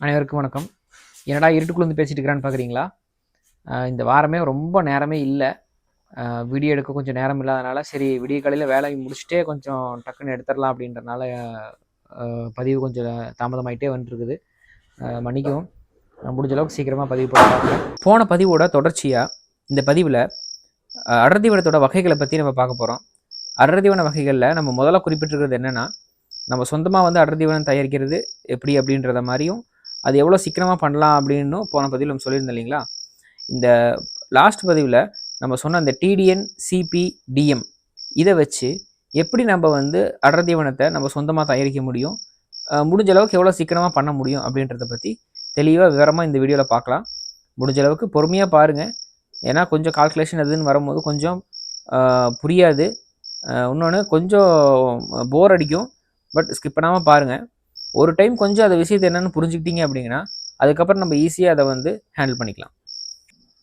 அனைவருக்கும் வணக்கம். என்னடா இருட்டுக்குள்ள வந்து பேசிட்டு இருக்கிறான்னு பார்க்குறீங்களா இந்த வாரமே ரொம்ப நேரமே இல்லை. வீடியோ எடுக்க கொஞ்சம் நேரம் இல்லாதனால சரி விடிய காலையில் வேலையை முடிச்சுட்டே கொஞ்சம் டக்குன்னு எடுத்துடலாம் அப்படின்றனால பதிவு கொஞ்சம் தாமதமாயிட்டே வந்துருக்குது. மன்னிக்கும் நான் முடிஞ்ச அளவுக்கு சீக்கிரமாக பதிவு போட போன பதிவோட தொடர்ச்சியாக இந்த பதிவில் அடர்தீவனத்தோட வகைகளை பற்றி நம்ம பார்க்க போகிறோம் அடர்தீவன வகைகளில் நம்ம முதல்ல குறிப்பிட்டிருக்கிறது என்னென்னா நம்ம சொந்தமாக வந்து அடர்தீவனம் தயாரிக்கிறது எப்படி அப்படின்றத மாதிரியும் அது எவ்வளோ சீக்கிரமாக பண்ணலாம் அப்படின்னு போன பதிவில் நம்ம சொல்லியிருந்தோம் இல்லைங்களா? இந்த லாஸ்ட் பதிவில் நம்ம சொன்ன அந்த டிடிஎன் சிபி டிஎம் இதை வச்சு எப்படி நம்ம வந்து அடர்தீவனத்தை நம்ம சொந்தமாக தயாரிக்க முடியும்? முடிஞ்ச அளவுக்கு எவ்வளோ சீக்கிரமாக பண்ண முடியும் அப்படின்றத பற்றி தெளிவாக விவரமாக இந்த வீடியோவில் பார்க்கலாம். முடிஞ்ச அளவுக்கு பொறுமையாக பாருங்கள் ஏன்னா கொஞ்சம் கால்குலேஷன் எதுன்னு வரும்போது கொஞ்சம் புரியாது. இன்னொன்று கொஞ்சம் போர் அடிக்கும். பட் ஸ்கிப் பண்ணாமல் பாருங்கள் ஒரு டைம் கொஞ்சம் அந்த விஷயத்தை என்னென்னு புரிஞ்சுக்கிட்டீங்க அப்படிங்கன்னா அதுக்கப்புறம் நம்ம ஈஸியாக அதை வந்து ஹேண்டில் பண்ணிக்கலாம்.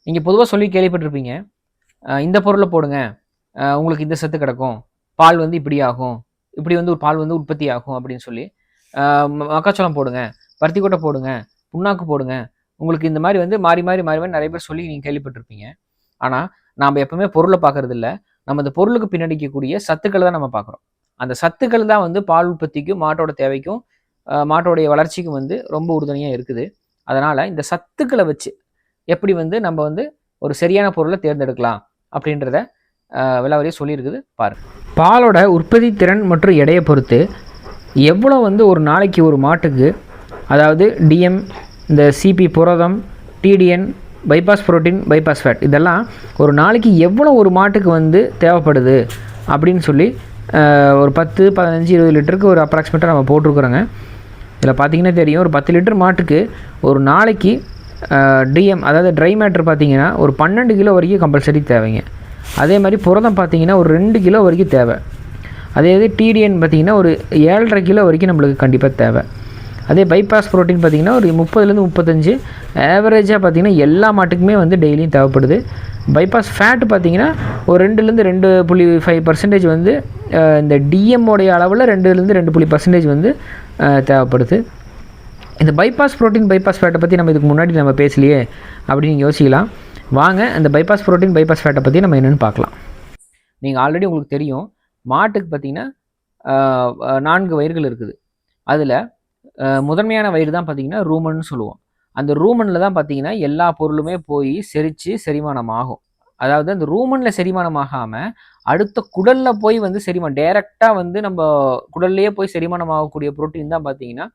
நீங்கள் பொதுவாக சொல்லி கேள்விப்பட்டிருப்பீங்க இந்த பொருளை போடுங்க. உங்களுக்கு இந்த சத்து கிடக்கும். பால் வந்து இப்படி ஆகும். இப்படி வந்து ஒரு பால் வந்து உற்பத்தி ஆகும் அப்படின்னு சொல்லி மக்காச்சோளம் போடுங்க பருத்தி கொட்டை போடுங்க புண்ணாக்கு போடுங்க. உங்களுக்கு இந்த மாதிரி வந்து மாறி மாறி மாறி மாறி நிறைய பேர் சொல்லி நீங்கள் கேள்விப்பட்டிருப்பீங்க. ஆனால் நாம் எப்பவுமே பொருளை பார்க்கறது இல்லை நம்ம அந்த பொருளுக்கு பின்னடிக்கக்கூடிய சத்துக்களை தான் நம்ம பார்க்குறோம். அந்த சத்துக்கள் தான் வந்து பால் உற்பத்திக்கும் மாட்டோட தேவைக்கும் மாட்டோடைய வளர்ச்சிக்கு வந்து ரொம்ப உறுதுணையாக இருக்குது. அதனால் இந்த சத்துக்களை வச்சு எப்படி வந்து நம்ம வந்து ஒரு சரியான பொருளை தேர்ந்தெடுக்கலாம் அப்படின்றத அஹ், சொல்லியிருக்குது பாரு பாலோட உற்பத்தி திறன் மற்றும் எடையை பொறுத்து எவ்வளோ வந்து ஒரு நாளைக்கு ஒரு மாட்டுக்கு அதாவது டிஎம் இந்த சிபி புரதம் TDN bypass protein bypass fat இதெல்லாம் ஒரு நாளைக்கு எவ்வளோ ஒரு மாட்டுக்கு வந்து தேவைப்படுது அப்படின்னு சொல்லி ஒரு பத்து பதினஞ்சு இருபது லிட்டருக்கு ஒரு அப்ராக்சிமேட்டாக நம்ம போட்டிருக்குறோங்க. இதில் பார்த்தீங்கன்னா தெரியும் ஒரு பத்து லிட்டர் மாட்டுக்கு ஒரு நாளைக்கு டிஎம் அதாவது ட்ரை மேட்டர் பார்த்தீங்கன்னா ஒரு பன்னெண்டு கிலோ வரைக்கும் கம்பல்சரி தேவைங்க. அதே மாதிரி புரதம் பார்த்தீங்கன்னா ஒரு ரெண்டு கிலோ வரைக்கும் தேவை. அதே இது டிடிஎன் பார்த்தீங்கன்னா ஒரு ஏழரை கிலோ வரைக்கும் நம்மளுக்கு கண்டிப்பாக தேவை. அதே பைபாஸ் ப்ரோட்டீன் பார்த்தீங்கன்னா ஒரு முப்பதுலேருந்து முப்பத்தஞ்சு. ஆவரேஜாக பார்த்தீங்கன்னா எல்லா மாட்டுக்குமே வந்து டெய்லியும் தேவைப்படுது. பைபாஸ் ஃபேட் பார்த்தீங்கன்னா ஒரு ரெண்டுலேருந்து ரெண்டு புள்ளி ஃபைவ் பர்சன்டேஜ் வந்து இந்த டிஎம்மோடைய அளவில் ரெண்டுலேருந்து ரெண்டு புள்ளி பர்சன்டேஜ் வந்து தேவைப்படுது. இந்த பைபாஸ் புரோட்டீன் பைபாஸ் ஃபேட்டை பற்றி நம்ம இதுக்கு முன்னாடி நம்ம பேசலையே அப்படின்னு யோசிக்கலாம். வாங்க அந்த பைபாஸ் புரோட்டீன் பைபாஸ் ஃபேட்டை பற்றி நம்ம என்னென்னு பார்க்கலாம். நீங்கள் ஆல்ரெடி உங்களுக்கு தெரியும் மாட்டுக்கு பார்த்தீங்கன்னா நான்கு வயிறுகள் இருக்குது. அதில் முதன்மையான வயிறு தான் பார்த்தீங்கன்னா ரூமன்னு சொல்லுவோம். அந்த ரூமனில் தான் பார்த்தீங்கன்னா எல்லா பொருளுமே போய் செரித்து செரிமானம் ஆகும் அதாவது அந்த ரூமனில் செரிமானம் ஆகாமல் அடுத்த குடலில் போய் வந்து செரிமானம் டைரெக்டாக வந்து நம்ம குடல்லையே போய் செரிமானம் ஆகக்கூடிய புரோட்டீன் தான் பார்த்தீங்கன்னா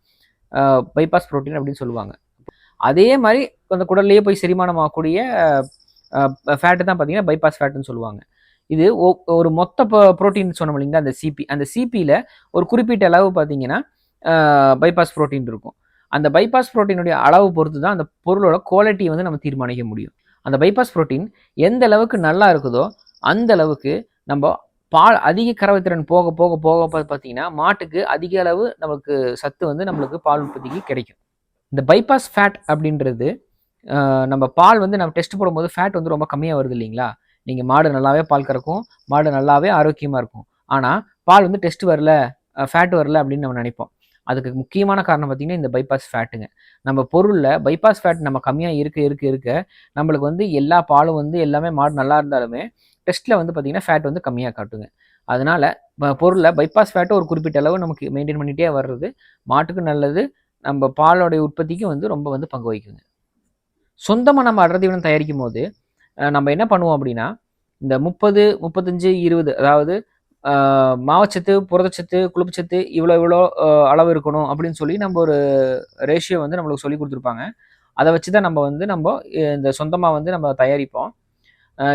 பைபாஸ் புரோட்டீன் அப்படின்னு சொல்லுவாங்க. அதே மாதிரி அந்த குடல்லையே போய் செரிமானம் ஆகக்கூடிய ஃபேட்டு தான் பார்த்தீங்கன்னா பைபாஸ் ஃபேட்டுன்னு சொல்லுவாங்க. இது ஒரு மொத்த ப்ரோட்டீன் சொன்னோம் இல்லைங்களா அந்த சிபி அந்த சிபியில் ஒரு குறிப்பிட்ட அளவு பார்த்தீங்கன்னா பைபாஸ் புரோட்டீன் இருக்கும். அந்த பைபாஸ் புரோட்டீனுடைய அளவு பொறுத்து தான் அந்த பொருளோட குவாலிட்டியை வந்து நம்ம தீர்மானிக்க முடியும். அந்த பைபாஸ் ப்ரோட்டீன் எந்த அளவுக்கு நல்லா இருக்குதோ அந்த அளவுக்கு நம்ம பால் அதிக கறவைத்திறன் போக போக போக பார்த்தீங்கன்னா மாட்டுக்கு அதிக அளவு நமக்கு சத்து வந்து நம்மளுக்கு பால் உற்பத்திக்கு கிடைக்கும். இந்த பைபாஸ் ஃபேட் அப்படின்றது நம்ம பால் வந்து நம்ம டெஸ்ட் போடும்போது ஃபேட் வந்து ரொம்ப கம்மியாக வருது இல்லைங்களா? நீங்கள் மாடு நல்லாவே பால் கறக்கும் மாடு நல்லாவே ஆரோக்கியமாக இருக்கும். ஆனால் பால் வந்து டெஸ்ட் வரல ஃபேட் வரல அப்படின்னு நம்ம நினைப்போம். அதுக்கு முக்கியமான காரணம் பார்த்தீங்கன்னா இந்த பைபாஸ் ஃபேட்டுங்க நம்ம பொருளில் பைபாஸ் ஃபேட் நம்ம கம்மியாக இருக்க இருக்க இருக்க நம்மளுக்கு வந்து எல்லா பாலும் வந்து எல்லாமே மாடு நல்லா இருந்தாலுமே டெஸ்ட்டில் வந்து பார்த்தீங்கன்னா ஃபேட் வந்து கம்மியாக காட்டுங்க. அதனால பொருளில் பைபாஸ் ஃபேட்டு ஒரு குறிப்பிட்ட அளவு நமக்கு மெயின்டைன் பண்ணிகிட்டே வர்றது மாட்டுக்கு நல்லது நம்ம பாலோடைய உற்பத்திக்கும் வந்து ரொம்ப வந்து பங்கு வகிக்குங்க. சொந்தமாக நம்ம அடர்தீவனம் தயாரிக்கும் போது நம்ம என்ன பண்ணுவோம் அப்படின்னா இந்த முப்பது முப்பத்தஞ்சு இருபது அதாவது மாவச்சத்து புரதச்சத்து குழுப்புச்சத்து இவ்வளோ இவ்வளோ அளவு இருக்கணும் அப்படின்னு சொல்லி நம்ம ஒரு ரேஷியோ வந்து நம்மளுக்கு சொல்லி கொடுத்துருப்பாங்க. அதை வச்சு தான் நம்ம வந்து நம்ம இந்த சொந்தமாக வந்து நம்ம தயாரிப்போம்.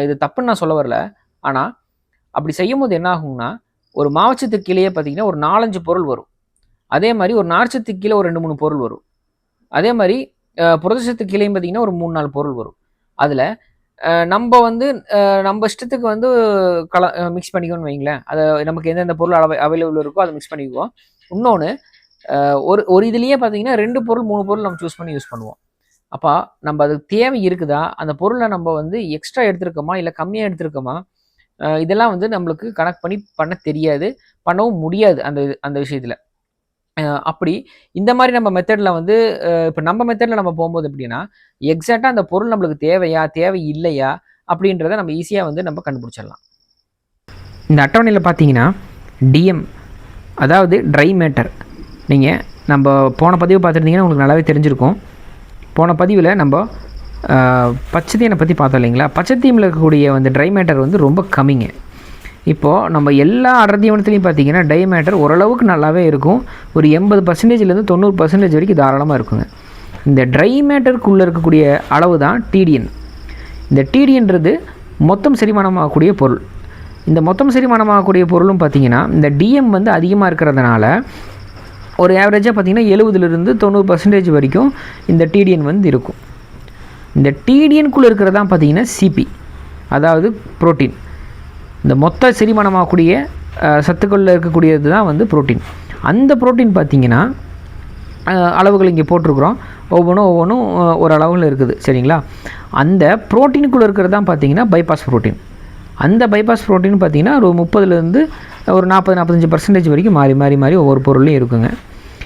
இது தப்புன்னு நான் சொல்ல வரல. ஆனால் அப்படி செய்யும் போது என்ன ஆகும்னா ஒரு மாவச்சத்து கீழேயே பார்த்தீங்கன்னா ஒரு நாலஞ்சு பொருள் வரும். அதே மாதிரி ஒரு நார்ச்சத்து கீழே ஒரு ரெண்டு மூணு பொருள் வரும். அதே மாதிரி புரதச்சத்து கீழேயும் பார்த்தீங்கன்னா ஒரு மூணு நாலு பொருள் வரும். அதில் நம்ம வந்து நம்ம இஷ்டத்துக்கு வந்து கல மிக்ஸ் பண்ணிக்கோன்னு வைங்களேன். அதை நமக்கு எந்தெந்த பொருள் அவை அவைலபிள் இருக்கோ அதை மிக்ஸ் பண்ணிக்குவோம். இன்னொன்று ஒரு ஒரு இதுலேயே பார்த்தீங்கன்னா ரெண்டு பொருள் மூணு பொருள் நம்ம சூஸ் பண்ணி யூஸ் பண்ணுவோம். அப்போ நம்ம அதுக்கு தேவை இருக்குதா? அந்த பொருளை நம்ம வந்து எக்ஸ்ட்ரா எடுத்திருக்கோமா? இல்லை கம்மியாக எடுத்திருக்கோமா? இதெல்லாம் வந்து நம்மளுக்கு கனெக்ட் பண்ணி பண்ண தெரியாது. பண்ணவும் முடியாது அந்த இது- அந்த விஷயத்தில். அப்படி இந்த மாதிரி நம்ம மெத்தடில் வந்து இப்போ நம்ம மெத்தடில் நம்ம போகும்போது எப்படின்னா எக்ஸாக்டாக அந்த பொருள் நம்மளுக்கு தேவையா தேவை இல்லையா அப்படின்றத நம்ம ஈஸியாக வந்து நம்ம கண்டுபிடிச்சிடலாம். இந்த அட்டவணையில் பார்த்தீங்கன்னா டிஎம் அதாவது ட்ரை மேட்டர் நீங்கள் நம்ம போன பதிவு பார்த்துருந்தீங்கன்னா உங்களுக்கு நல்லாவே தெரிஞ்சிருக்கும். போன பதிவில் நம்ம ஆஹ், பற்றி பார்த்தோம் இல்லைங்களா? பச்சைத்தீமில் இருக்கக்கூடிய அந்த ட்ரை மேட்டர் வந்து ரொம்ப கம்மிங்க. இப்போது நம்ம எல்லா அடர் தீவனத்துலையும் பார்த்தீங்கன்னா டை மேட்டர் ஓரளவுக்கு நல்லாவே இருக்கும். ஒரு எண்பது பர்சன்டேஜ்லேருந்து தொண்ணூறு பர்சன்டேஜ் வரைக்கும் தாராளமாக இருக்குங்க. இந்த ட்ரை மேட்டருக்குள்ளே இருக்கக்கூடிய அளவு தான் டிடிஎன் இந்த டிடிஎன்றது மொத்தம் செரிமானமாகக்கூடிய பொருள். இந்த மொத்தம் செரிமானமாகக்கூடிய பொருளும் பார்த்தீங்கன்னா இந்த டிஎம் வந்து அதிகமாக இருக்கிறதுனால ஒரு ஆவரேஜாக பார்த்தீங்கன்னா எழுபதுலேருந்து தொண்ணூறு பர்சன்டேஜ் வரைக்கும் இந்த டிடிஎன் வந்து இருக்கும். இந்த டிடிஎன்குள்ளே இருக்கிறதான் பார்த்திங்கன்னா பார்த்தீங்கன்னா சிபி அதாவது ப்ரோட்டீன் இந்த மொத்த செரிமானமாகக்கூடிய சத்துக்களில் இருக்கக்கூடியது தான் வந்து புரோட்டீன். அந்த புரோட்டீன் பார்த்தீங்கன்னா அளவுகள் இங்கே போட்டிருக்கிறோம். ஒவ்வொன்றும் ஒவ்வொன்றும் ஒரு அளவில் இருக்குது. சரிங்களா? அந்த புரோட்டீனுக்குள்ளே இருக்கிறது தான் பார்த்தீங்கன்னா பைபாஸ் புரோட்டீன். அந்த பைபாஸ் புரோட்டீன் பார்த்தீங்கன்னா ஒரு முப்பதுலேருந்து ஒரு நாற்பது நாற்பத்தஞ்சு பர்சன்டேஜ் வரைக்கும் மாறி மாறி மாறி ஒவ்வொரு பொருளையும் இருக்குங்க.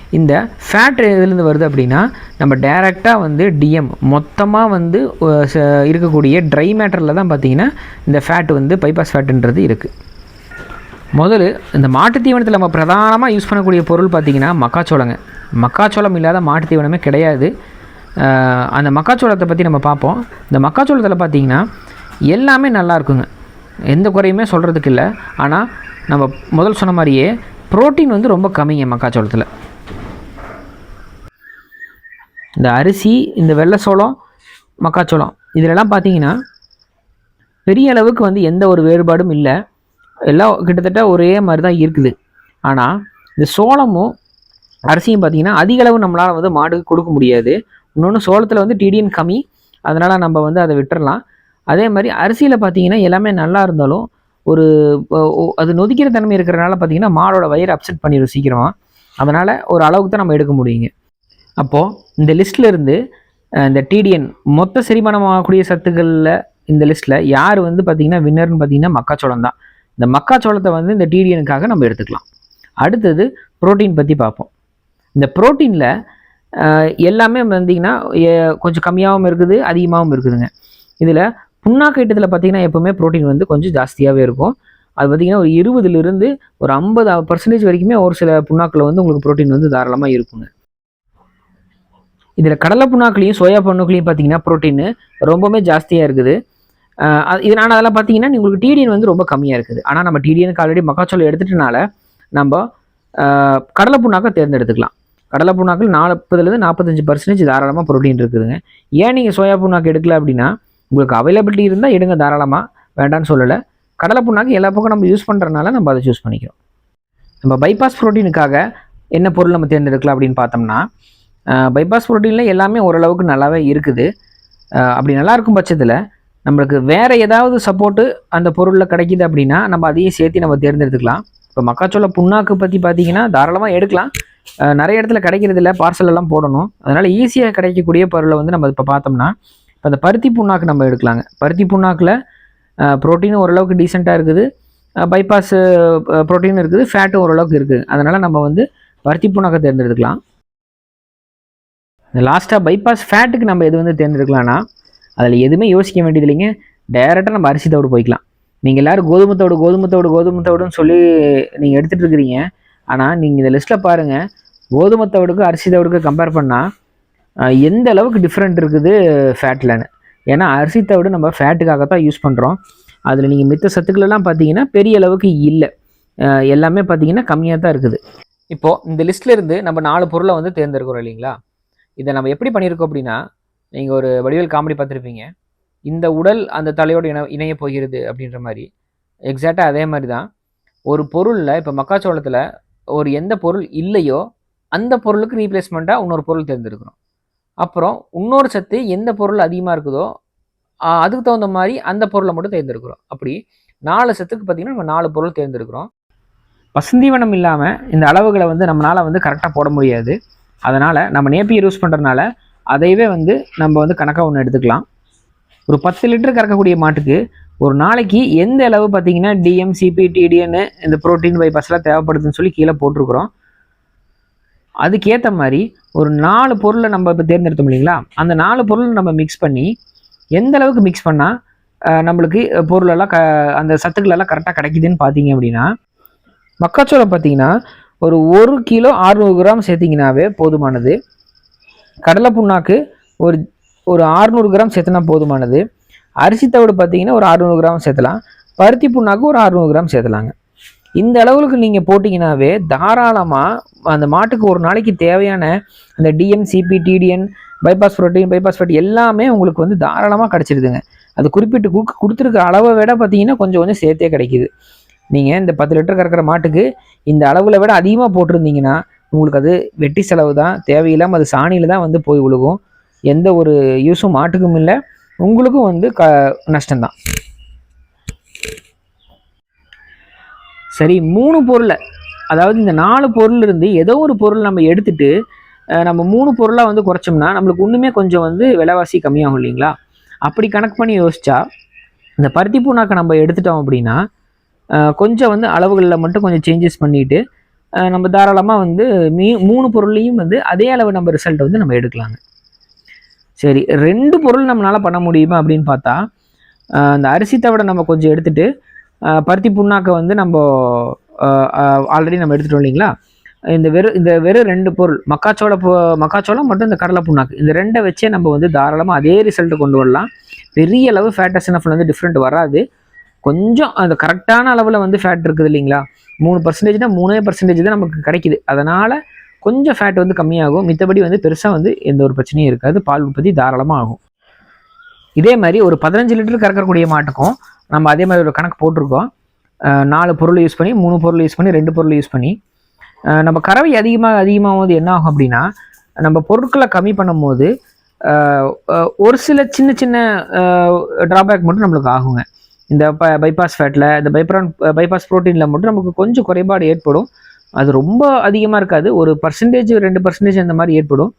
இந்த ஃபேட் எதுலேருந்து வருது அப்படின்னா நம்ம டைரெக்டாக வந்து டிஎம் மொத்தமாக வந்து ச- இருக்கக்கூடிய ட்ரை மேட்டரில் தான் பார்த்தீங்கன்னா இந்த ஃபேட் வந்து பைபாஸ் ஃபேட்டுன்றது இருக்குது முதல்ல இந்த மாட்டுத் தீவனத்தில் நம்ம பிரதானமாக யூஸ் பண்ணக்கூடிய பொருள் பார்த்திங்கன்னா மக்காச்சோளங்க. மக்காச்சோளம் இல்லாத மாட்டுத் தீவனமே கிடையாது. அந்த மக்காச்சோளத்தை பற்றி நம்ம பார்ப்போம். இந்த மக்காச்சோளத்தில் பார்த்திங்கன்னா எல்லாமே நல்லா இருக்குங்க. எந்த குறையுமே சொல்கிறதுக்கு இல்லை. ஆனால் நம்ம முதல் சொன்ன மாதிரியே புரோட்டீன் வந்து ரொம்ப கம்மிங்க மக்காச்சோளத்தில். இந்த அரிசி இந்த வெள்ளை சோளம் மக்காச்சோளம் இதிலெல்லாம் பார்த்தீங்கன்னா பெரிய அளவுக்கு வந்து எந்த ஒரு வேறுபாடும் இல்லை. எல்லாம் கிட்டத்தட்ட ஒரே மாதிரி தான் இருக்குது. ஆனால் இந்த சோளமும் அரிசியும் பார்த்தீங்கன்னா அதிக அளவு நம்மளால் வந்து மாடுக்கு கொடுக்க முடியாது. இன்னொன்று சோளத்தில் வந்து டிடிஎன் கம்மி. அதனால் நம்ம வந்து அதை விட்டுறலாம். அதே மாதிரி அரிசியில் பார்த்தீங்கன்னா எல்லாமே நல்லா இருந்தாலும் ஒரு அது நொதிக்கிற தன்மை இருக்கிறனால பார்த்தீங்கன்னா மாடோட வயிறு அப்செட் பண்ணிடும் சீக்கிரமாக அதனால் ஒரு அளவுக்கு தான் நம்ம எடுக்க முடியுங்க. அப்போது இந்த லிஸ்ட்டில் இருந்து இந்த டிடிஎன் மொத்த செரிமானமாகக்கூடிய சத்துக்களில் இந்த லிஸ்ட்டில் யார் வந்து பார்த்திங்கன்னா வின்னர்னு பார்த்தீங்கன்னா மக்காச்சோளம் தான். இந்த மக்காச்சோளத்தை வந்து இந்த டிடிஎனுக்காக நம்ம எடுத்துக்கலாம். அடுத்தது புரோட்டீன் பற்றி பார்ப்போம். இந்த புரோட்டீனில் எல்லாமே வந்தீங்கன்னா கொஞ்சம் கம்மியாகவும் இருக்குது அதிகமாகவும் இருக்குதுங்க. இதில் புண்ணாக்கு ஐட்டத்தில் பார்த்தீங்கன்னா எப்போவுமே புரோட்டீன் வந்து கொஞ்சம் ஜாஸ்தியாகவே இருக்கும். அது பார்த்தீங்கன்னா ஒரு இருபதுலேருந்து ஒரு ஐம்பது பர்சன்டேஜ் வரைக்குமே ஒரு சில புண்ணாக்கில் வந்து உங்களுக்கு புரோட்டீன் வந்து தாராளமாக இருக்குங்க. இதில் கடலை புண்ணாக்குலையும் சோயா புண்ணாக்குலையும் பார்த்தீங்கன்னா ப்ரோட்டீன் ரொம்பவுமே ஜாஸ்தியாக இருக்குது. அது இதனால் அதெல்லாம் பார்த்தீங்கன்னா உங்களுக்கு டிடிஎன் வந்து ரொம்ப கம்மியாக இருக்குது. ஆனால் நம்ம டிடிஎனுக்கு ஆல்ரெடி மக்காச்சோளம் எடுத்துட்டனால நம்ம கடலை புண்ணாக்கை தேர்ந்தெடுத்துக்கலாம். கடலை புண்ணாக்கில் நாற்பதுலேருந்து நாற்பத்தஞ்சு பர்சன்டேஜ் தாராளமாக புரோட்டீன் இருக்குதுங்க. ஏன் நீங்கள் சோயா புண்ணாக்கு எடுக்கல அப்படின்னா உங்களுக்கு அவைலபிலிட்டி இருந்தால் எடுங்க தாராளமாக வேண்டான்னு சொல்லலை. கடலை புண்ணாக்கு எல்லா பக்கம் நம்ம யூஸ் பண்ணுறதுனால நம்ம அதை சூஸ் பண்ணிக்கிறோம். நம்ம பைபாஸ் ப்ரோட்டீனுக்காக என்ன பொருள் நம்ம தேர்ந்தெடுக்கலாம் அப்படின்னு பார்த்தோம்னா பைபாஸ் ப்ரோட்டீனில் எல்லாமே ஓரளவுக்கு நல்லாவே இருக்குது. அப்படி நல்லா இருக்கும் பட்சத்தில் நம்மளுக்கு வேறு ஏதாவது சப்போர்ட்டு அந்த பொருளில் கிடைக்கிது அப்படின்னா நம்ம அதையும் சேர்த்து நம்ம தேர்ந்தெடுத்துக்கலாம். இப்போ மக்காச்சோள புண்ணாக்கு பற்றி பார்த்தீங்கன்னா தாராளமாக எடுக்கலாம். நிறைய இடத்துல கிடைக்கிறது இல்லை பார்சல் எல்லாம் போடணும். அதனால் ஈஸியாக கிடைக்கக்கூடிய பொருளை வந்து நம்ம இப்போ பார்த்தோம்னா இப்போ அந்த பருத்தி புண்ணாக்கு நம்ம எடுக்கலாங்க. பருத்தி புண்ணாக்கில் ப்ரோட்டீன் ஓரளவுக்கு டீசெண்டாக இருக்குது. பைபாஸ் ப்ரோட்டீன் இருக்குது ஃபேட்டும் ஓரளவுக்கு இருக்குது. அதனால் நம்ம வந்து பருத்தி புண்ணாக்கை தேர்ந்தெடுத்துக்கலாம். லாஸ்ட்டாக பைபாஸ் ஃபேட்டுக்கு நம்ம எது வந்து தேர்ந்தெடுக்கலாம்னா அதில் எதுவுமே யோசிக்க வேண்டியது இல்லைங்க. டேரெக்டாக நம்ம அரிசி தவிடு போய்க்கலாம். நீங்கள் எல்லோரும் கோதுமை தோடு கோதுமை தோடு கோதுமை தவிடுன்னு சொல்லி நீங்கள் எடுத்துகிட்டு இருக்கிறீங்க. ஆனால் நீங்கள் இந்த லிஸ்ட்டில் பாருங்கள் கோதுமை தவிடுக்கு அரிசி தவிடுக்கு கம்பேர் பண்ணால் எந்த அளவுக்கு டிஃப்ரெண்ட் இருக்குது ஃபேட்லன்னு ஏன்னா அரிசி தவிடு நம்ம ஃபேட்டுக்காக தான் யூஸ் பண்ணுறோம் அதில் நீங்கள் மித்த சத்துக்களெல்லாம் பார்த்தீங்கன்னா பெரிய அளவுக்கு இல்லை. எல்லாமே பார்த்தீங்கன்னா கம்மியாக தான் இருக்குது. இப்போது இந்த லிஸ்ட்லேருந்து நம்ம நாலு பொருளை வந்து தேர்ந்தெடுக்கிறோம் இல்லைங்களா? இதை நம்ம எப்படி பண்ணியிருக்கோம் அப்படின்னா நீங்கள் ஒரு வடிவேல் காமெடி பார்த்துருப்பீங்க. இந்த உடல் அந்த தலையோடு இணை இணைய போகிறது அப்படின்ற மாதிரி. எக்ஸாக்டாக அதே மாதிரி தான். ஒரு பொருளில் இப்போ மக்காச்சோளத்தில் ஒரு எந்த பொருள் இல்லையோ அந்த பொருளுக்கு ரீப்ளேஸ்மெண்ட்டாக இன்னொரு பொருள் தேர்ந்தெடுக்கிறோம். அப்புறம் இன்னொரு சத்து எந்த பொருள் அதிகமாக இருக்குதோ அதுக்கு தகுந்த மாதிரி அந்த பொருளை மட்டும் தேர்ந்தெடுக்கிறோம். அப்படி நாலு சத்துக்கு பார்த்தீங்கன்னா நம்ம நாலு பொருள் தேர்ந்தெடுக்கிறோம். பசுந்தீவனம் இல்லாமல் இந்த அளவுகளை வந்து நம்மளால் வந்து கரெக்டாக போட முடியாது. அதனால் நம்ம நேப்பியர் யூஸ் பண்ணுறதுனால அதையவே வந்து நம்ம வந்து கணக்காக ஒன்று எடுத்துக்கலாம். ஒரு பத்து லிட்டர் கறக்கக்கூடிய மாட்டுக்கு ஒரு நாளைக்கு எந்த அளவு பார்த்தீங்கன்னா டிஎம் சிபி டிடிஎன்னு இந்த ப்ரோட்டீன் பைபாஸ்லாம் தேவைப்படுதுன்னு சொல்லி கீழே போட்டிருக்கிறோம். அதுக்கேற்ற மாதிரி ஒரு நாலு பொருளை நம்ம இப்போ தேர்ந்தெடுத்தோம் இல்லைங்களா? அந்த நாலு பொருளை நம்ம மிக்ஸ் பண்ணி எந்த அளவுக்கு மிக்ஸ் பண்ணால் நம்மளுக்கு பொருளெல்லாம் க அந்த சத்துக்களெல்லாம் கரெக்டாக கிடைக்குதுன்னு பார்த்தீங்க அப்படின்னா மக்காச்சோளம் பார்த்தீங்கன்னா ஒரு ஒரு கிலோ அறுநூறு கிராம் சேர்த்திங்கனாவே போதுமானது. கடலை புண்ணாக்கு ஒரு ஒரு அறுநூறு கிராம் சேர்த்துனா போதுமானது. அரிசி தவிடு பார்த்தீங்கன்னா ஒரு அறுநூறு கிராம் சேர்த்தலாம். பருத்தி புண்ணாக்கு ஒரு அறுநூறு கிராம் சேர்த்தலாங்க. இந்த அளவுக்கு நீங்கள் போட்டிங்கனாவே தாராளமாக அந்த மாட்டுக்கு ஒரு நாளைக்கு தேவையான அந்த DN CP TDN bypass protein bypass fat எல்லாமே உங்களுக்கு வந்து தாராளமாக கிடச்சிருதுங்க. அது குறிப்பிட்டு கொடுத்துருக்க அளவை விட பார்த்தீங்கன்னா கொஞ்சம் கொஞ்சம் சேர்த்தே கிடைக்கிது. நீங்கள் இந்த பத்து லிட்டர் கறக்கிற மாட்டுக்கு இந்த அளவில் விட அதிகமாக போட்டிருந்தீங்கன்னா உங்களுக்கு அது வெட்டி செலவு தான். தேவையில்லாமல் அது சாணியில் தான் வந்து போய் விழுகும் எந்த ஒரு யூஸும் மாட்டுக்கும் இல்லை. உங்களுக்கும் வந்து க நஷ்டம்தான் சரி மூணு பொருளை அதாவது இந்த நாலு பொருள் இருந்து ஏதோ ஒரு பொருள் நம்ம எடுத்துட்டு நம்ம மூணு பொருளாக வந்து குறைச்சோம்னா நம்மளுக்கு இன்னுமே கொஞ்சம் வந்து விலைவாசி கம்மியாகும் இல்லைங்களா? அப்படி கணக்கு பண்ணி யோசிச்சா இந்த பருத்தி பூனாக்கை நம்ம எடுத்துட்டோம் அப்படின்னா கொஞ்சம் வந்து அளவுகளில் மட்டும் கொஞ்சம் சேஞ்சஸ் பண்ணிவிட்டு நம்ம தாராளமாக வந்து மீ மூணு பொருளையும் வந்து அதே அளவு நம்ம ரிசல்ட் வந்து நம்ம எடுக்கலாங்க. சரி ரெண்டு பொருள் நம்மளால் பண்ண முடியுமா அப்படின்னு பார்த்தா அந்த அரிசி தவிட நம்ம கொஞ்சம் எடுத்துகிட்டு பருத்தி புண்ணாக்கை வந்து நம்ம ஆல்ரெடி நம்ம எடுத்துட்டோம் இல்லைங்களா? இந்த வெறும் இந்த வெறும் ரெண்டு பொருள் மக்காச்சோள மக்காச்சோளம் மற்றும் இந்த கடலை புண்ணாக்கு இந்த ரெண்டை வச்சே நம்ம வந்து தாராளமாக அதே ரிசல்ட்டு கொண்டு வரலாம். பெரிய அளவு ஃபேட் எஸ்என்எஃப்ல வந்து டிஃப்ரெண்ட் வராது. கொஞ்சம் அந்த கரெக்டான அளவில் வந்து ஃபேட் இருக்குது இல்லைங்களா? மூணு பர்சன்டேஜ்னா மூணே பர்சன்டேஜ் தான் நமக்கு கிடைக்குது. அதனால் கொஞ்சம் ஃபேட் வந்து கம்மியாகும். மித்தபடி வந்து பெருசாக வந்து எந்த ஒரு பிரச்சனையும் இருக்காது. பால் உற்பத்தி தாராளமாக ஆகும். இதே மாதிரி ஒரு பதினஞ்சு லிட்டர் கறக்கக்கூடிய மாட்டுக்கும் நம்ம அதே மாதிரி ஒரு கணக்கு போட்டிருக்கோம். நாலு பொருள் யூஸ் பண்ணி மூணு பொருள் யூஸ் பண்ணி ரெண்டு பொருள் யூஸ் பண்ணி. நம்ம கறவை அதிகமாக அதிகமாகும்போது என்ன ஆகும் அப்படின்னா நம்ம பொருட்களை கம்மி பண்ணும்போது ஒரு சில சின்ன சின்ன ட்ராபேக் மட்டும் நம்மளுக்கு ஆகுங்க. இந்த ப பைபாஸ் ஃபேட்டில் இந்த பைப்ரான் பைபாஸ் ப்ரோட்டீனில் மட்டும் நமக்கு கொஞ்சம் குறைபாடு ஏற்படும். அது ரொம்ப அதிகமாக இருக்காது. ஒரு பர்சன்டேஜ் ரெண்டு பர்சன்டேஜ் அந்த மாதிரி ஏற்படும்.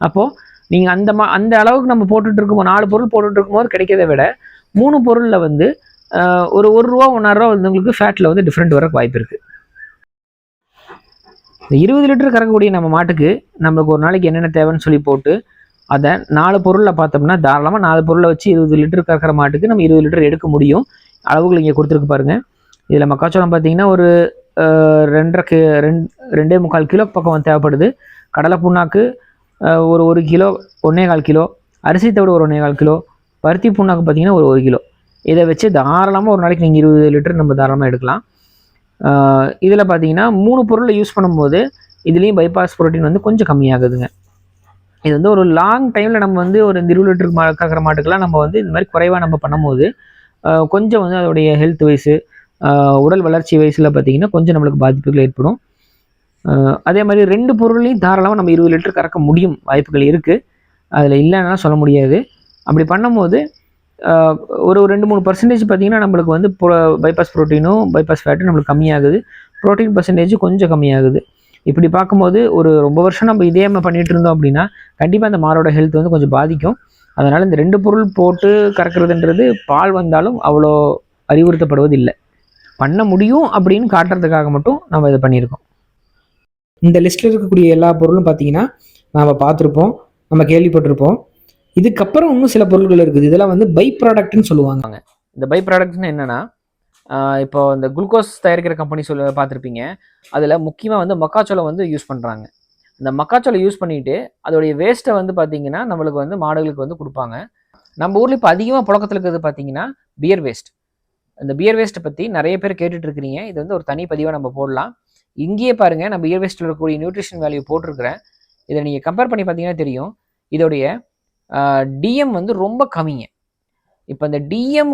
அப்போது நீங்கள் அந்த மா அந்த அளவுக்கு நம்ம போட்டுட்டு இருக்கும்போது நாலு பொருள் போட்டுட்டு இருக்கும்போது கிடைக்கிறத விட மூணு பொருளில் வந்து ஒரு ஒரு ரூபா ஒன்றரை வந்து உங்களுக்கு ஃபேட்டில் வந்து டிஃப்ரெண்ட் வர வாய்ப்பு இருக்குது இந்த இருபது லிட்டர் கறக்கக்கூடிய நம்ம மாட்டுக்கு நம்மளுக்கு ஒரு நாளைக்கு என்னென்ன தேவைன்னு சொல்லி போட்டு அதை நாலு பொருளில் பார்த்தோம்னா தாராளமாக நாலு பொருளை வச்சு இருபது லிட்டர் கறக்கிற மாட்டுக்கு நம்ம இருபது லிட்டர் எடுக்க முடியும். அளவுகள் இங்கே கொடுத்துருக்கு பாருங்க. இதில் மக்காச்சோளம் பார்த்தீங்கன்னா ஒரு ரெண்டரை கி ரெண்டு ரெண்டே முக்கால் கிலோ பக்கம் தேவைப்படுது. கடலை புண்ணாக்கு ஒரு ஒரு கிலோ ஒன்றே கால் கிலோ. அரிசி தவிட ஒரு ஒன்றே கால் கிலோ. பருத்தி புண்ணாக்கு பார்த்தீங்கன்னா ஒரு ஒரு கிலோ. இதை வச்சு தாராளமாக ஒரு நாளைக்கு நீங்கள் இருபது லிட்டர் நம்ம தாராளமாக எடுக்கலாம். இதில் பார்த்தீங்கன்னா மூணு பொருளை யூஸ் பண்ணும்போது இதுலேயும் பைபாஸ் புரோட்டீன் வந்து கொஞ்சம் கம்மியாகுதுங்க. இது வந்து ஒரு லாங் டைமில் நம்ம வந்து ஒரு இந்த இருபது லிட்டருக்கு மா கறக்கிற மாட்டுக்கெல்லாம் நம்ம வந்து இந்த மாதிரி குறைவாக நம்ம பண்ணும்போது கொஞ்சம் வந்து அதோடைய ஹெல்த் வைஸு உடல் வளர்ச்சி வயசில் பார்த்தீங்கன்னா கொஞ்சம் நம்மளுக்கு பாதிப்புகள் ஏற்படும். அதே மாதிரி ரெண்டு பொருளையும் தாராளமாக நம்ம இருபது லிட்டர் கறக்க முடியும். வாய்ப்புகள் இருக்குது அதில் இல்லைன்னா சொல்ல முடியாது. அப்படி பண்ணும்போது ஒரு ரெண்டு மூணு பர்சன்டேஜ் பார்த்தீங்கன்னா நம்மளுக்கு வந்து பைபாஸ் ப்ரோட்டீனும் பைபாஸ் ஃபேட்டும் நம்மளுக்கு கம்மியாகுது. ப்ரோட்டீன் பர்சன்டேஜ் கொஞ்சம் கம்மியாகுது. இப்படி பார்க்கும்போது ஒரு ரொம்ப வருஷம் நம்ம இதே மாதிரி பண்ணிட்டு இருந்தோம் அப்படின்னா கண்டிப்பாக அந்த மாரோட ஹெல்த் வந்து கொஞ்சம் பாதிக்கும். அதனால் இந்த ரெண்டு பொருள் போட்டு கறக்கிறதுன்றது பால் வந்தாலும் அவ்வளோ அறிவுறுத்தப்படுவது இல்லை பண்ண முடியும் அப்படின்னு காட்டுறதுக்காக மட்டும் நம்ம இதை பண்ணியிருக்கோம். இந்த லிஸ்ட்டில் இருக்கக்கூடிய எல்லா பொருளும் பார்த்தீங்கன்னா நாம் பார்த்துருப்போம் நம்ம கேள்விப்பட்டிருப்போம். இதுக்கப்புறம் இன்னும் சில பொருட்கள் இருக்குது. இதெல்லாம் வந்து பை ப்ராடக்ட்னு சொல்லுவாங்க. இந்த பை ப்ராடக்ட்ஸ்னு என்னென்னா இப்போ இந்த குளுக்கோஸ் தயாரிக்கிற கம்பெனி சொல்ல பார்த்துருப்பீங்க. அதில் முக்கியமாக வந்து மக்காச்சோளம் வந்து யூஸ் பண்ணுறாங்க இந்த மக்காச்சோளம் யூஸ் பண்ணிட்டு அதோடைய வேஸ்ட்டை வந்து பார்த்தீங்கன்னா நம்மளுக்கு வந்து மாடுகளுக்கு வந்து கொடுப்பாங்க. நம்ம ஊரில் இப்போ அதிகமாக புழக்கத்தில் இருக்கிறது பார்த்தீங்கன்னா பியர் வேஸ்ட் இந்த பியர் வேஸ்ட்டை பற்றி நிறைய பேர் கேட்டுட்ருக்கிறீங்க இது வந்து ஒரு தனி பதிவாக நம்ம போடலாம். இங்கேயே பாருங்க நம்ம பியர் வேஸ்ட்டில் இருக்கக்கூடிய நியூட்ரிஷன் வேல்யூ போட்டிருக்கிறேன். இதை நீங்கள் கம்பேர் பண்ணி பார்த்தீங்கன்னா தெரியும். இதோடைய டிஎம் வந்து ரொம்ப கம்மிங்க. இப்போ இந்த டிஎம்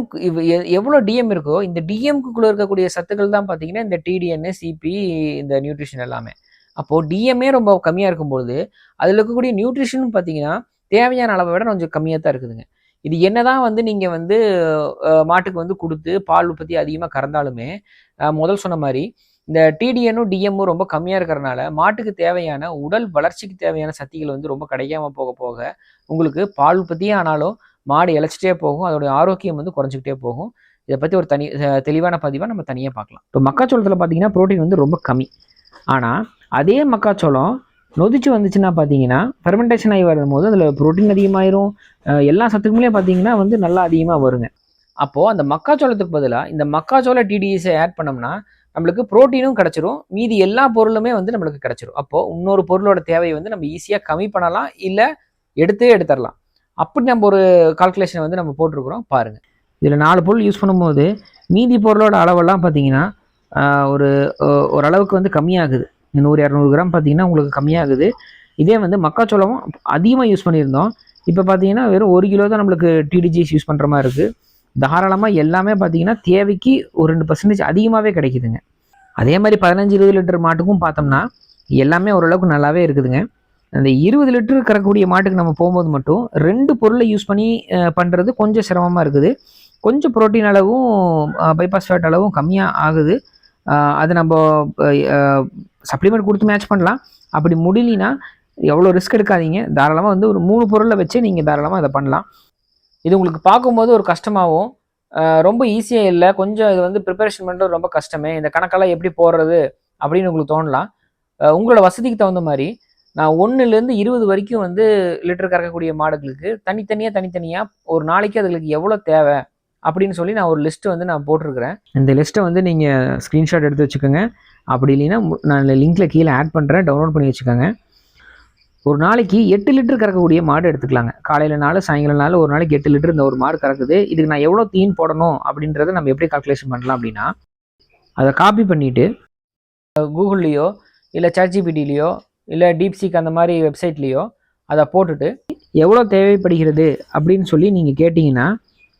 எவ்வளோ டிஎம் இருக்கோ இந்த டிஎம்க்குள்ளே இருக்கக்கூடிய சத்துக்கள் தான் பார்த்தீங்கன்னா இந்த டிடிஎன் சிபி இந்த நியூட்ரிஷன் எல்லாமே. அப்போது டிஎம்ஏ ரொம்ப கம்மியாக இருக்கும்பொழுது அதில் இருக்கக்கூடிய நியூட்ரிஷன் பார்த்தீங்கன்னா தேவையான அளவை விட கொஞ்சம் கம்மியாக தான் இருக்குதுங்க. இது என்னதான் வந்து நீங்கள் வந்து மாட்டுக்கு வந்து கொடுத்து பால் உற்பத்தி அதிகமாக கறந்தாலுமே முதல் சொன்ன மாதிரி இந்த டிடிஎனும் டிஎம்மும் ரொம்ப கம்மியாக இருக்கிறனால மாட்டுக்கு தேவையான உடல் வளர்ச்சிக்கு தேவையான சக்திகள் வந்து ரொம்ப கிடைக்காம போக போக உங்களுக்கு பால் உற்பத்தியே ஆனாலும் மாடு இழைச்சிட்டே போகும். அதோடைய ஆரோக்கியம் வந்து குறைஞ்சிக்கிட்டே போகும். இதை பற்றி ஒரு தனி தெளிவான பதிவாக நம்ம தனியாக பார்க்கலாம். இப்போ மக்காச்சோளத்தில் பார்த்தீங்கன்னா புரோட்டீன் வந்து ரொம்ப கம்மி. ஆனால் அதே மக்காச்சோளம் நொதிச்சு வந்துச்சுன்னா பார்த்தீங்கன்னா ஃபெர்மெண்டேஷன் ஆகி வரும்போது அதில் ப்ரோட்டீன் அதிகமாயிரும். எல்லா சத்துக்குமே பார்த்தீங்கன்னா வந்து நல்லா அதிகமாக வருங்க. அப்போது அந்த மக்காச்சோளத்துக்கு பதிலாக இந்த மக்காச்சோள டிடிஎஸை ஆட் பண்ணோம்னா நம்மளுக்கு ப்ரோட்டீனும் கிடச்சிரும். மீதி எல்லா பொருளுமே வந்து நம்மளுக்கு கிடச்சிரும். அப்போது இன்னொரு பொருளோட தேவையை வந்து நம்ம ஈஸியாக கம்மி பண்ணலாம். இல்லை எடுத்தே எடுத்துடலாம் அப்படி நம்ம ஒரு கால்குலேஷனை வந்து நம்ம போட்டிருக்கிறோம் பாருங்கள் இதில் நாலு பொருள் யூஸ் பண்ணும்போது மீதி பொருளோட அளவெல்லாம் பார்த்தீங்கன்னா ஒரு ஓரளவுக்கு வந்து கம்மியாகுது. நூறு இரநூறு கிராம் பார்த்தீங்கன்னா உங்களுக்கு கம்மியாகுது. இதே வந்து மக்காச்சோளமும் அதிகமாக யூஸ் பண்ணியிருந்தோம். இப்போ பார்த்தீங்கன்னா வெறும் ஒரு கிலோ தான் நம்மளுக்கு டிடிஜிஎஸ் யூஸ் பண்ணுற மாதிரி இருக்குது தாராளமாக எல்லாமே பார்த்தீங்கன்னா தேவைக்கு ஒரு ரெண்டு பர்சன்டேஜ் அதிகமாகவே கிடைக்குதுங்க. அதே மாதிரி பதினஞ்சு இருபது லிட்டர் மாட்டுக்கும் பார்த்தோம்னா எல்லாமே ஓரளவுக்கு நல்லாவே இருக்குதுங்க. அந்த இருபது லிட்டர் கறக்கக்கூடிய மாட்டுக்கு நம்ம போகும்போது மட்டும் ரெண்டு பொருளை யூஸ் பண்ணி பண்ணுறது கொஞ்சம் சிரமமாக இருக்குது. கொஞ்சம் புரோட்டீன் அளவும் பைபாஸ் ஃபேட் அளவும் கம்மியாக ஆகுது. அது நம்ம சப்ளிமெண்ட் கொடுத்து மேட்ச் பண்ணலாம். அப்படி முடியலனா எவ்வளோ ரிஸ்க் எடுக்காதீங்க. தாராளமாக வந்து ஒரு மூணு பொருளை வச்சு நீங்கள் தாராளமாக அதை பண்ணலாம். இது உங்களுக்கு பார்க்கும்போது ஒரு கஷ்டமாகவும் ரொம்ப ஈஸியாக இல்லை. கொஞ்சம் இது வந்து ப்ரிப்பரேஷன் பண்ணுறது ரொம்ப கஷ்டமே. இந்த கணக்கெல்லாம் எப்படி போடுறது அப்படின்னு உங்களுக்கு தோணலாம். உங்களோட வசதிக்கு தகுந்த மாதிரி நான் ஒன்றுலேருந்து இருபது வரைக்கும் வந்து லிட்டர் கறக்கக்கூடிய மாடுகளுக்கு தனித்தனியாக தனித்தனியாக ஒரு நாளைக்கு அதுகளுக்கு எவ்வளோ தேவை அப்படின்னு சொல்லி நான் ஒரு லிஸ்ட்டு வந்து நான் போட்டிருக்கிறேன். இந்த லிஸ்ட்டை வந்து நீங்கள் ஸ்க்ரீன்ஷாட் எடுத்து வச்சுக்கோங்க. அப்படி இல்லைன்னா மு- நான் லிங்க்கில் கீழே ஆட் பண்ணுறேன் டவுன்லோட் பண்ணி வச்சுக்கோங்க. ஒரு நாளைக்கு எட்டு லிட்டர் கறக்கக்கூடிய மாடு எடுத்துக்கலாங்க. காலையில் நாள் சாயங்காலம் நாள் ஒரு நாளைக்கு எட்டு லிட்டர் இந்த ஒரு மாடு கறக்குது. இதுக்கு நான் எவ்வளோ தீன் போடணும் அப்படின்றத நம்ம எப்படி கால்குலேஷன் பண்ணலாம் அப்படின்னா அதை காப்பி பண்ணிவிட்டு கூகுள்லேயோ இல்லை சாட்ஜிபிடிலேயோ இல்லை டீப்சீக் அந்த மாதிரி வெப்சைட்லேயோ அதை போட்டுட்டு எவ்வளோ தேவைப்படுகிறது அப்படின்னு சொல்லி நீங்கள் கேட்டிங்கன்னா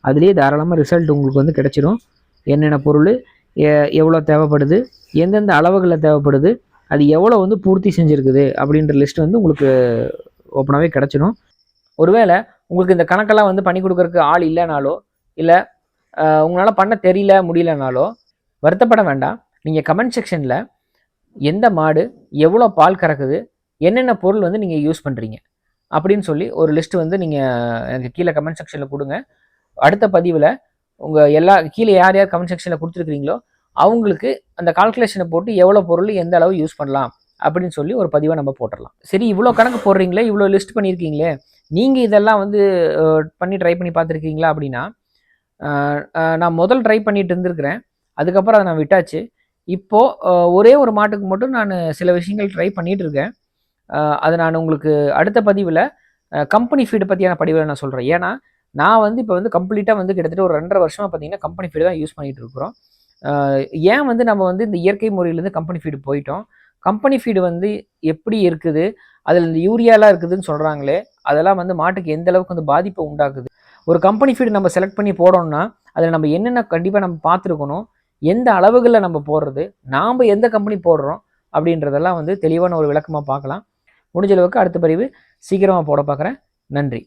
அதுலேயே தாராளமாக ரிசல்ட் உங்களுக்கு வந்து கிடைச்சிரும். என்னென்ன பொருள் எவ்வளோ தேவைப்படுது எந்தெந்த அளவுகளில் தேவைப்படுது அது எவ்வளோ வந்து பூர்த்தி செஞ்சுருக்குது அப்படின்ற லிஸ்ட் வந்து உங்களுக்கு ஓப்பனாகவே கிடச்சிடும் ஒருவேளை உங்களுக்கு இந்த கணக்கெல்லாம் வந்து பண்ணி கொடுக்கறதுக்கு ஆள் இல்லைனாலோ இல்லை உங்களால் பண்ண தெரியல முடியலனாலோ வருத்தப்பட வேண்டாம். நீங்கள் கமெண்ட் செக்ஷனில் எந்த மாடு எவ்வளோ பால் கறக்குது என்னென்ன பொருள் வந்து நீங்கள் யூஸ் பண்ணுறீங்க அப்படின்னு சொல்லி ஒரு லிஸ்ட்டு வந்து நீங்கள் எனக்கு கீழே கமெண்ட் செக்ஷனில் கொடுங்க. அடுத்த பதிவில் உங்கள் எல்லா கீழே யார் யார் கமெண்ட் செக்ஷனில் கொடுத்துருக்கீங்களோ அவங்களுக்கு அந்த கால்குலேஷனை போட்டு எவ்வளோ பொருள் எந்த அளவு யூஸ் பண்ணலாம் அப்படின்னு சொல்லி ஒரு பதிவை நம்ம போட்டுடலாம். சரி இவ்வளோ கணக்கு போடுறீங்களே இவ்வளோ லிஸ்ட் பண்ணியிருக்கீங்களே நீங்கள் இதெல்லாம் வந்து பண்ணி ட்ரை பண்ணி பார்த்துருக்கீங்களா அப்படின்னா நான் முதல் ட்ரை பண்ணிட்டு இருந்திருக்கிறேன். அதுக்கப்புறம் அதை நான் விட்டாச்சு. இப்போது ஒரே ஒரு மாட்டுக்கு மட்டும் நான் சில விஷயங்கள் ட்ரை பண்ணிகிட்டு இருக்கேன் அது நான் உங்களுக்கு அடுத்த பதிவில் கம்பெனி ஃபீடு பற்றியான படிவில் நான் சொல்கிறேன் ஏன்னா நான் வந்து இப்போ வந்து கம்ப்ளீட்டாக வந்து கிட்டத்தட்ட ஒரு ரெண்டரை வருஷமாக பார்த்தீங்கன்னா கம்பெனி ஃபீடு தான் யூஸ் பண்ணிகிட்டு இருக்கிறோம் ஏன் வந்து நம்ம வந்து இந்த இயற்கை முறையிலேருந்து கம்பெனி ஃபீடு போயிட்டோம்? கம்பெனி ஃபீடு வந்து எப்படி இருக்குது? அதில் இந்த யூரியாலாம் இருக்குதுன்னு சொல்கிறாங்களே அதெல்லாம் வந்து மாட்டுக்கு எந்த அளவுக்கு வந்து பாதிப்பை உண்டாக்குது? ஒரு கம்பெனி ஃபீடு நம்ம செலக்ட் பண்ணி போடணும்னா அதில் நம்ம என்னென்ன கண்டிப்பாக நம்ம பார்த்துருக்கணும்? எந்த அளவுகளில் நம்ம போடுறது நாம் எந்த கம்பெனி போடுறோம் அப்படின்றதெல்லாம் வந்து தெளிவான ஒரு விளக்கமாக பார்க்கலாம். முடிஞ்ச அளவுக்கு அடுத்த பதிவு சீக்கிரமாக போட பார்க்குறேன். நன்றி.